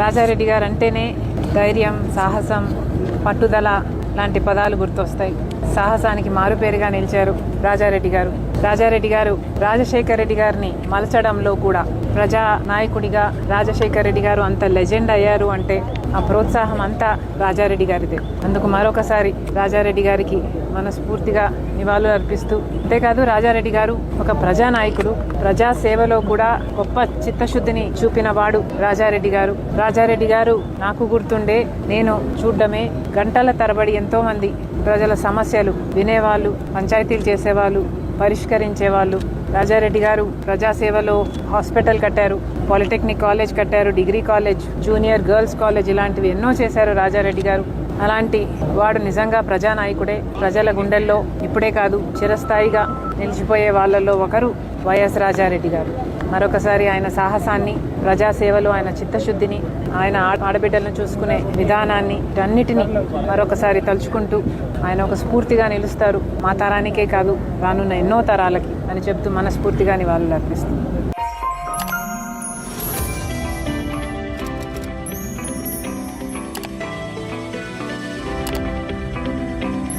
రాజారెడ్డి గారు అంటేనే ధైర్యం సాహసం పట్టుదల లాంటి పదాలు గుర్తొస్తాయి. సాహసానికి మారుపేరుగా నిలిచారు రాజారెడ్డి గారు. రాజారెడ్డి గారు రాజశేఖర్ రెడ్డి గారిని మలచడంలో కూడా ప్రజా నాయకుడిగా రాజశేఖర్ రెడ్డి గారు అంత లెజెండ్ అయ్యారు అంటే ఆ ప్రోత్సాహం అంతా రాజారెడ్డి గారిదే. అందుకు మరొకసారి రాజారెడ్డి గారికి మనస్ఫూర్తిగా నివాళులు అర్పిస్తూ అంతేకాదు రాజారెడ్డి గారు ఒక ప్రజానాయకుడు. ప్రజా సేవలో కూడా గొప్ప చిత్తశుద్ధిని చూపిన వాడు రాజారెడ్డి గారు. రాజారెడ్డి గారు నాకు గుర్తుండే నేను చూడడమే గంటల తరబడి ఎంతో మంది ప్రజల సమస్యలు వినేవాళ్ళు పంచాయతీలు చేసేవాళ్ళు పరిష్కరించేవాళ్ళు. రాజారెడ్డి గారు ప్రజాసేవలో హాస్పిటల్ కట్టారు పాలిటెక్నిక్ కాలేజ్ కట్టారు degree college junior girls college ఇలాంటివి ఎన్నో చేశారు రాజారెడ్డి గారు. అలాంటి వాడు నిజంగా ప్రజానాయకుడే. ప్రజల గుండెల్లో ఇప్పుడే కాదు చిరస్థాయిగా నిలిచిపోయే వాళ్ళల్లో ఒకరు వైఎస్ రాజారెడ్డి గారు. మరొకసారి ఆయన సాహసాన్ని ప్రజాసేవలో ఆయన చిత్తశుద్ధిని ఆయన ఆడబిడ్డలను చూసుకునే విధానాన్ని అన్నిటినీ మరొకసారి తలుచుకుంటూ ఆయన ఒక స్ఫూర్తిగా నిలుస్తారు. మా తరానికే కాదు రానున్న ఎన్నో తరాలకి అని చెప్తూ మనస్ఫూర్తిగా నివాళులు అర్పిస్తుంది